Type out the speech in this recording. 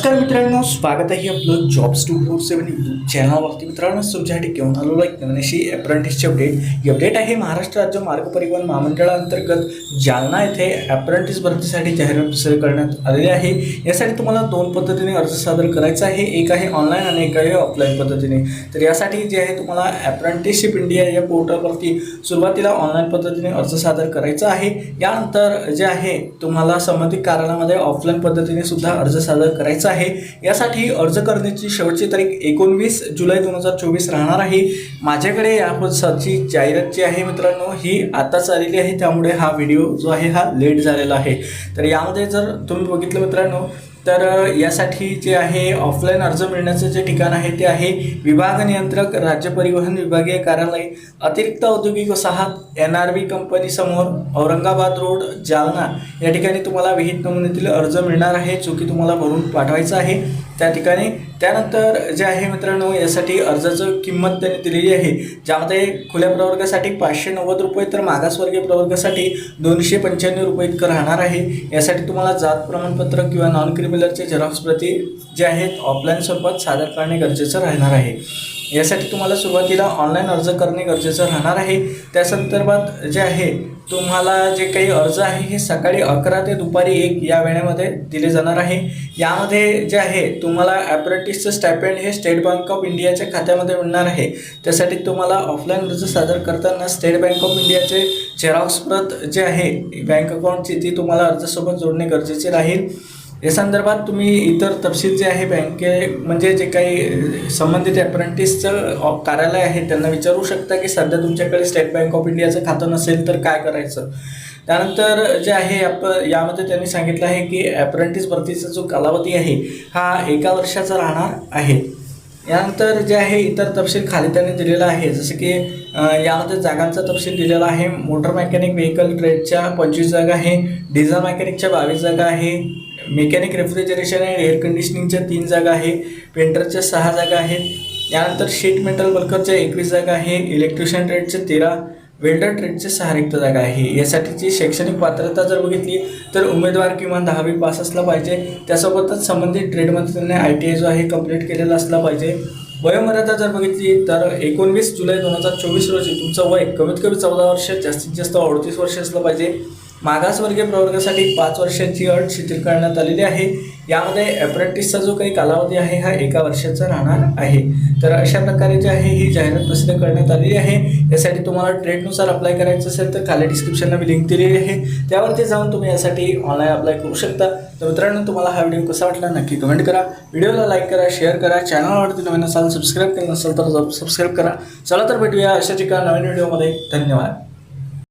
नमस्कार मित्रांनो स्वागत आहे आपलं jobs two four seven YouTube चॅनलवरती मित्रांनो तुमच्यासाठी घेऊन आलेलो एक नवीन अशी अप्रेंटिसची अपडेट ही अपडेट आहे महाराष्ट्र राज्य मार्ग परिवहन महामंडळाअंतर्गत जालना येथे अप्रेंटिस भरतीसाठी जाहिरात प्रसिद्ध करण्यात आलेली आहे. यासाठी तुम्हाला दोन पद्धतीने अर्ज सादर करायचा आहे. एक आहे ऑनलाईन आणि एक आहे ऑफलाईन पद्धतीने. तर यासाठी जे आहे तुम्हाला अप्रेंटिसशिप इंडिया या पोर्टलवरती सुरुवातीला ऑनलाईन पद्धतीने अर्ज सादर करायचा आहे. यानंतर जे आहे तुम्हाला संबंधित कार्यालयामध्ये ऑफलाईन पद्धतीने सुद्धा अर्ज सादर करायचा आहे. यासाठी अर्ज करण्याची शेवटची तारीख एकोणवीस जुलै दोन हजार चोवीस राहणार आहे. माझ्याकडे या पद्धतीची जाहिरात जी आहे मित्रांनो ही आताच आलेली आहे. त्यामुळे हा व्हिडिओ जो आहे हा लेट झालेला आहे. तर यामध्ये जर तुम्ही बघितलं मित्रांनो तर यासाठी जे आहे ऑफलाईन अर्ज मिळण्याचं जे ठिकाण आहे ते आहे विभाग नियंत्रक राज्य परिवहन विभागीय कार्यालय अतिरिक्त औद्योगिक वसाहत एन आर बी कंपनी समोर औरंगाबाद रोड जालना. या ठिकाणी तुम्हाला विहित नमुन्यातील अर्ज मिळणार आहे जो की तुम्हाला भरून पाठवायचा आहे. त्या ठिकाणी. त्यानंतर जे आहे मित्रांनो यासाठी अर्जाचं किंमत त्यांनी दिलेली आहे. ज्यामध्ये खुल्या प्रवर्गासाठी पाचशे नव्वद रुपये तर मागासवर्गीय प्रवर्गासाठी दोनशे पंच्याण्णव रुपये इतकं राहणार आहे. यासाठी तुम्हाला जात प्रमाणपत्र किंवा नॉन क्रिमिनलचे झेरॉक्स प्रती जे आहेत ऑफलाईन स्वरूपात सादर करणे गरजेचं राहणार आहे. यासाठी तुम्हाला सुरुवातीला ऑनलाईन अर्ज करणे गरजेचं राहणार आहे. त्या संदर्भात जे आहे तुम्हाला जे काही अर्ज आहे हे सकाळी अकरा ते दुपारी एक या वेळेमध्ये दिले जाणार आहे. यामध्ये जे आहे तुम्हाला ॲप्रेंटिसचं स्टॅपेंड हे स्टेट बँक ऑफ इंडियाच्या खात्यामध्ये मिळणार आहे. त्यासाठी तुम्हाला ऑफलाईन अर्ज सादर करताना स्टेट बँक ऑफ इंडियाचे झेरॉक्स प्रत जे आहे बँक अकाउंटची ती तुम्हाला अर्जासोबत जोडणे गरजेचे राहील. या संदर्भात तुम्ही इतर तपशील जे आहे बँके म्हणजे जे काही संबंधित अप्रेंटिसचं कार्यालय आहे त्यांना विचारू शकता की सध्या तुमच्याकडे स्टेट बँक ऑफ इंडियाचं खातं नसेल तर काय करायचं? त्यानंतर जे आहे आप यामध्ये त्यांनी सांगितलं आहे की अप्रेंटिस भरतीचा जो कालावधी आहे हा एका वर्षाचा राहणार आहे. यानंतर जे आहे इतर तपशील खाली त्यांनी दिलेला आहे जसं की यामध्ये जागांचा तपशील दिलेला आहे मोटर मेकॅनिक व्हेकल ट्रेडच्या पंचवीस जागा आहे डिझेल मेकॅनिकच्या बावीस जागा आहे मेकॅनिक रेफ्रिजरेशन अँड एअर कंडिशनिंगच्या तीन जागा आहे पेंटरच्या सहा जागा आहेत. त्यानंतर शीट मेटल वर्करच्या एकवीस जागा आहे. इलेक्ट्रिशियन ट्रेडच्या तेरा वेल्डर ट्रेडच्या सहा रिक्त जागा आहे. यासाठीची शैक्षणिक पात्रता जर बघितली तर उमेदवार किमान दहावी पास असला पाहिजे. त्यासोबतच संबंधित ट्रेडमध्ये त्यांनी आय टी आय जो आहे कंप्लीट केलेला असला पाहिजे. वयोमर्यादा जर बघितली तर एकोणवीस जुलै दोन हजार चोवीस रोजी तुमचं वय कमीत कमी चौदा वर्ष जास्तीत जास्त अडतीस वर्ष असलं पाहिजे. मागासवर्गीय प्रवर्गासाठी पाच वर्षाची अट शिथिल करण्यात आलेली आहे. यामध्ये अप्रेंटिसचा जो काही कालावधी आहे हा एका वर्षाचा राहणार आहे. तर अशा प्रकारे जे आहे ही जाहिरात प्रसिद्ध करण्यात आलेली आहे. यासाठी तुम्हाला ट्रेडनुसार अप्लाय करायचं असेल तर खाली डिस्क्रिप्शनला मी लिंक दिलेली आहे. त्यावरती जाऊन तुम्ही यासाठी ऑनलाईन अप्लाय करू शकता. तर मित्रांनो तुम्हाला हा व्हिडिओ कसा वाटला नक्की कमेंट करा. व्हिडिओला लाईक करा शेअर करा. चॅनलवरती नवीन असाल सबस्क्राईब केलं नसेल तर सबस्क्राईब करा. चला तर भेटूया अशाच एका नवीन व्हिडिओमध्ये धन्यवाद.